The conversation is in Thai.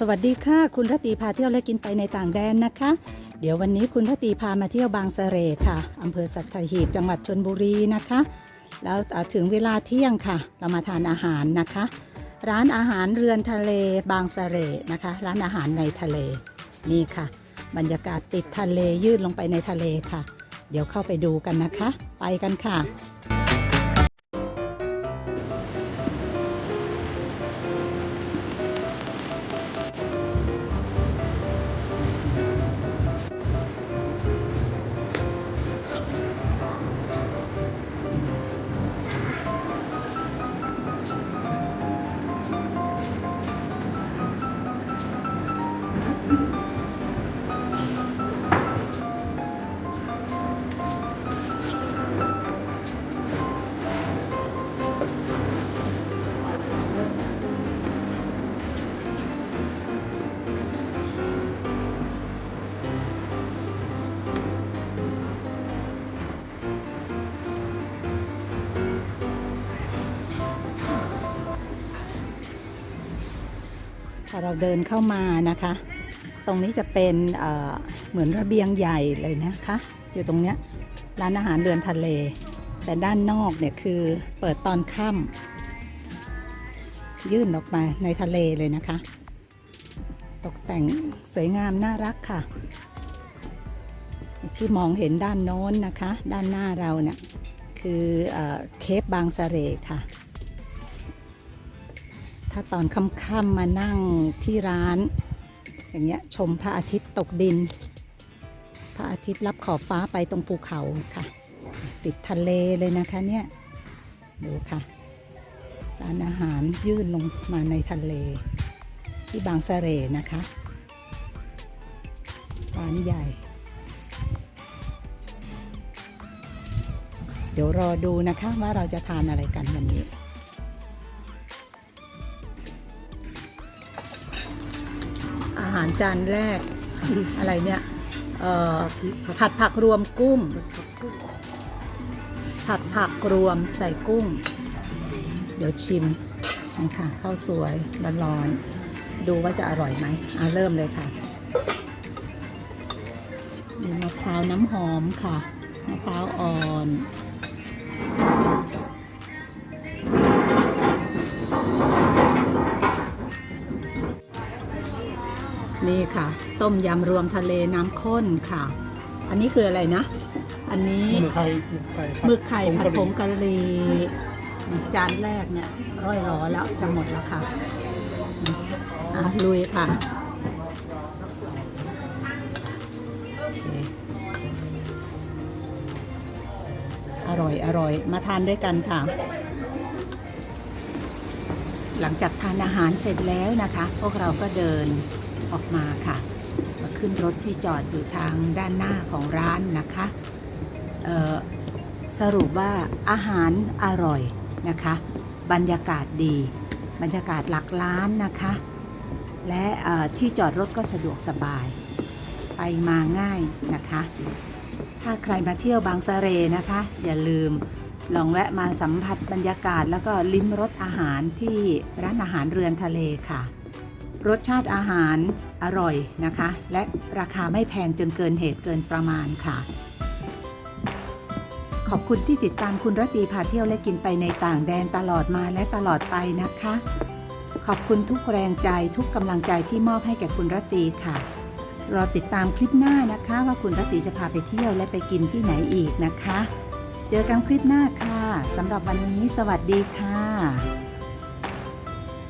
สวัสดีค่ะ คุณรตีพาเที่ยวและกินไปในต่างแดนนะคะ เดี๋ยววันนี้คุณรตีพามาเที่ยวบางเสะเรค่ะอำเภอสัตหีบจังหวัดชนบุรีนะคะ แล้วถึงเวลาเที่ยงค่ะ เรามาทานอาหารนะคะ ร้านอาหารเรือนทะเลบางเสะเรนะคะ ร้านอาหารในทะเลนี่ค่ะ บรรยากาศติดทะเลยืดลงไปในทะเลค่ะ เดี๋ยวเข้าไปดูกันนะคะ ไปกันค่ะ พอเราเดินเข้ามานะคะ ตรงนี้จะเป็นเเหมือนระเบียงใหญ่เลยนะคะ อยู่ตรงเนี้ยร้านอาหารเรือนทะเล แต่ด้านนอกเนี่ยคือเปิดตอนค่ำยื่นออกมาในทะเลเลยนะคะ ตกแต่งสวยงามน่ารักค่ะ ที่มองเห็นด้านโน้นนะคะ ด้านหน้าเราเนี่ยคือเอเคปบางสะเรค่ะ ถ้าตอนค่ำๆมานั่งที่ร้าน อย่างเงี้ยชมพระอาทิตย์ตกดิน พระอาทิตย์รับขอบฟ้าไปตรงภูเขาค่ะ ติดทะเลเลยนะคะเนี่ย ดูค่ะ ร้านอาหารยื่นลงมาในทะเล ที่บางสะเรนะคะ ร้านใหญ่ เดี๋ยวรอดูนะคะว่าเราจะทานอะไรกันวันนี้อาหารจานแรกอะไรเนี่ยผัดผักรวมกุ้ง ผัดผักรวมใส่กุ้ง เดี๋ยวชิมนะคะข้าวสวยร้อนๆดูว่าจะอร่อยไหมอะเริ่มเลยค่ะมีมะพร้าวน้ำหอมค่ะมะพร้าวอ่อนนี่ค่ะ ต้มยำรวมทะเลน้ำข้นค่ะ อันนี้คืออะไรนะ อันนี้หมึกไข่หมึกไข่หมึกไข่ผัดผงกะกะหรี่นี่จานแรกเนี่ยร้อยรอแล้วจะหมดแล้วค่ะอะลุยค่ะโอเคอร่อยอร่อย มาทานด้วยกันค่ะ หลังจากทานอาหารเสร็จแล้วนะคะ พวกเราก็เดินออกมาค่ะ มาขึ้นรถที่จอดอยู่ทางด้านหน้าของร้านนะคะเอ่อ สรุปว่าอาหารอร่อยนะคะ บรรยากาศดี บรรยากาศหลักล้านนะคะ และที่จอดรถก็สะดวกสบาย ไปมาง่ายนะคะ ถ้าใครมาเที่ยวบางสะเรนะคะ อย่าลืมลองแวะมาสัมผัสบรรยากาศแล้วก็ลิ้มรสอาหารที่ร้านอาหารเรือนทะเลค่ะ รสชาติอาหารอร่อยนะคะ และราคาไม่แพงจนเกินเหตุเกินประมาณค่ะ ขอบคุณที่ติดตามคุณรตีพาเที่ยวและกินไปในต่างแดนตลอดมาและตลอดไปนะคะ ขอบคุณทุกแรงใจทุกกำลังใจที่มอบให้แก่คุณรตีค่ะ รอติดตามคลิปหน้านะคะว่าคุณรตีจะพาไปเที่ยวและไปกินที่ไหนอีกนะคะ เจอกันคลิปหน้าค่ะสำหรับวันนี้ สวัสดีค่ะ